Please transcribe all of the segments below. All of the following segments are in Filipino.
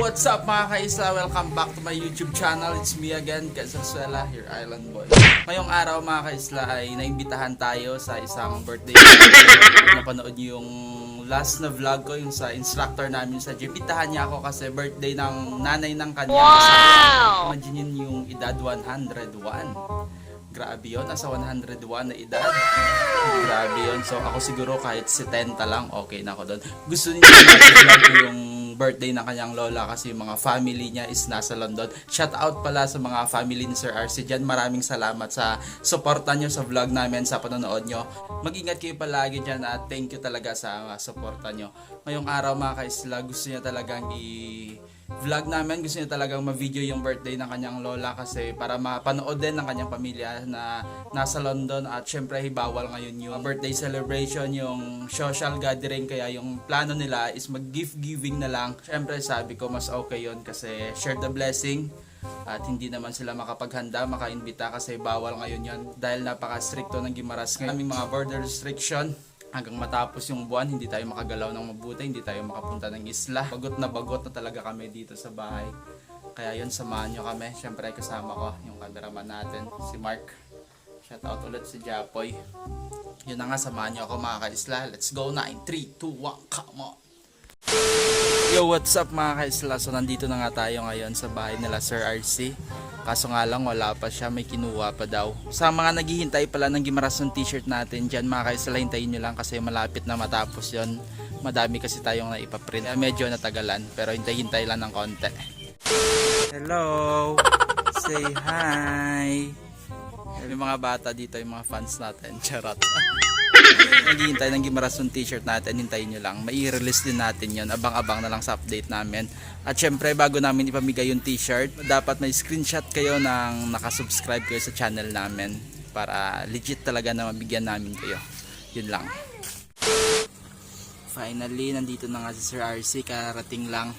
what's up mga kaisla? Welcome back to my YouTube channel. It's me again, Quezonzuela, your island boy. Ngayong araw mga kaisla ay naimbitahan tayo sa isang birthday. Napanood niyo yung last na vlog ko, yung sa instructor namin sa gym. Bitahan niya ako kasi birthday ng nanay ng kanya. Wow! Imagine yun yung edad 101. Grabe yun, nasa 101 na edad. Grabe yun. So ako siguro kahit 70 lang, okay na ako doon. Gusto ko yung birthday ng kanyang lola kasi mga family niya is nasa London. Shout out pala sa mga family ni Sir RC dyan. Maraming salamat sa suporta nyo sa vlog namin, sa panonood nyo. Mag-ingat kayo palagi dyan at thank you talaga sa uh, suporta nyo. Ngayong araw mga kaisla, gusto niya talagang i- vlog namin. Gusto niya talagang ma-video yung birthday ng kanyang lola kasi para mapanood din ng kanyang pamilya na nasa London at syempre bawal ngayon yung birthday celebration, yung social gathering kaya yung plano nila is mag-gift giving na lang. Syempre sabi ko mas okay yon kasi share the blessing at hindi naman sila makapaghanda, makaimbita kasi bawal ngayon yon dahil napaka-stricto ng Gimaras ngayon. Aming mga border restriction hanggang matapos yung buwan, hindi tayo makagalaw ng mabuti, hindi tayo makapunta ng isla. Bagot na bagot na talaga kami dito sa bahay. Kaya yun, samahan nyo kami. Siyempre, kasama ko yung cameraman natin, si Mark. Shout out ulit si Japoy. Yun na nga, samahan nyo ako mga kaisla. Let's go na in 3, 2, 1, come on! Yo, what's up mga kaisla? So, nandito na nga tayo ngayon sa bahay nila Sir RC. Kaso nga lang, wala pa siya. May kinuha pa daw. Sa mga naghihintay pala ng Gimarason t-shirt natin dyan, mga kaisla, hintayin nyo lang kasi malapit na matapos yon Madami kasi tayong naipaprint. Kaya Medyo natagalan, pero hintay-hintay lang ng konti. Hello! Say hi! Yung mga bata dito, yung mga fans natin. Charot. Naghihintay ng Gimarason t-shirt natin, hintayin nyo lang. May release din natin yon Abang-abang na lang sa update namin. At syempre, bago namin ipamigay yung t-shirt, dapat may screenshot kayo ng nakasubscribe kayo sa channel namin para legit talaga na mabigyan namin kayo. Yun lang. Finally, nandito na nga si Sir RC, karating lang.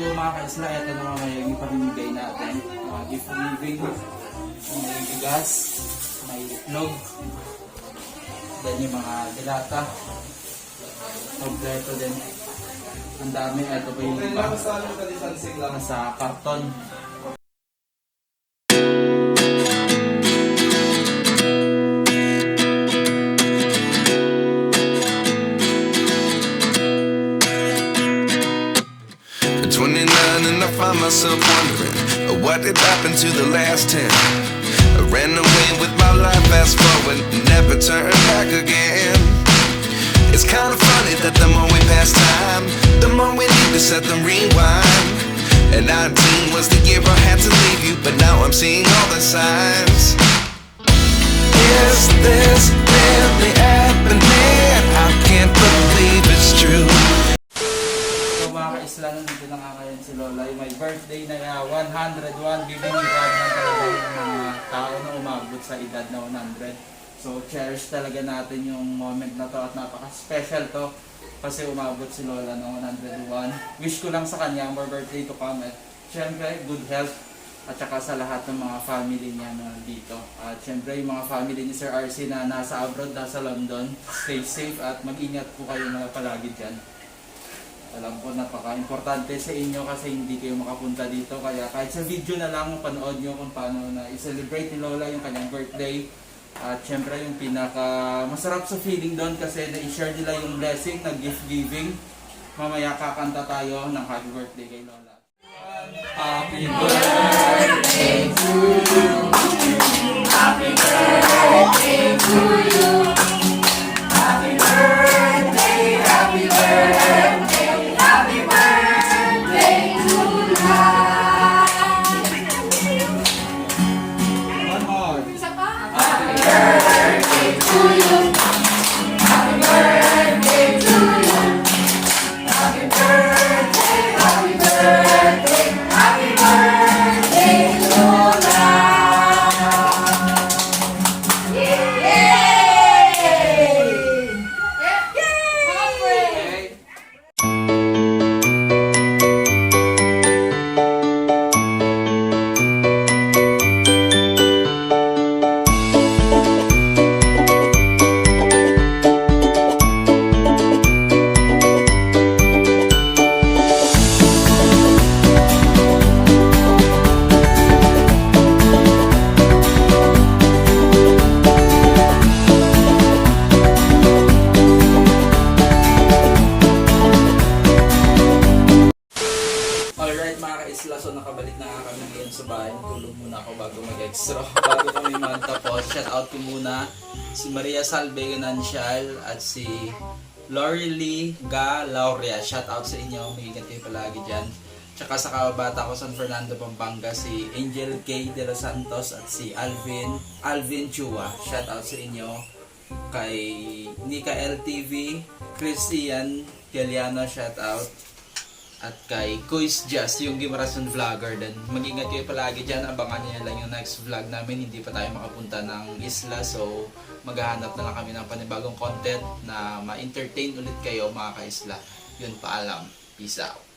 So mga kaisla, ito na mga yung ipamimigay natin. Mga gift giving, may bigas, may itlog, then yung mga dilata, kompleto din. Ang dami, ito pa yung iba. Nasa karton. At 29 and I find myself wondering uh, what did happen to the last 10. I ran away with my life, fast forward, never turn back again. It's kind of funny that the more we pass time, the more we need to set the rewind. And 19 was the year I had to leave you, but now I'm seeing all the signs. Is this really happening? I can't believe it's true. So mga kaisla, nandito na nga ngayon si Lola. Yung may birthday na uh, 101. Giving you God na talaga yung mga tao na umabot sa edad na 100. So cherish talaga natin yung moment na to at napaka-special to. Kasi umabot si Lola ng 101. Wish ko lang sa kanya, more birthday to come. At syempre, good health. At saka sa lahat ng mga family niya na dito. At syempre, yung mga family ni Sir RC na nasa abroad, nasa London. Stay safe at mag-ingat po kayo na palagi dyan. Alam ko napaka-importante sa inyo kasi hindi kayo makapunta dito. Kaya kahit sa video na lang, panood nyo kung paano na i-celebrate ni Lola yung kanyang birthday. At syempre yung pinaka masarap sa feeling doon kasi na-share nila yung blessing na gift giving. Mamaya kakanta tayo ng happy birthday kay Lola. Happy birthday to you. Happy birthday to you. Alright mga ka-isla, so nakabalik na nga kami ngayon sa bahay. Tulog muna ako bago mag-extra. bago kami magtapos. Shout out ko muna si Maria Salve Ganancial at si Lori Lee Ga Laurea. Shout out sa inyo. Mag-ingat kayo palagi dyan. Tsaka sa kababata ko San Fernando, Pampanga, si Angel K. De Los Santos at si Alvin, Alvin Chua. Shout out sa inyo. Kay Nika LTV, Christian Galiano, shout out at kay Kuis Just, yung Gimarason Vlogger din. Mag-ingat kayo palagi dyan. Abangan niyo lang yung next vlog namin. Hindi pa tayo makapunta ng isla. So, maghahanap na lang kami ng panibagong content na ma-entertain ulit kayo mga ka-isla. Yun, paalam. Peace out.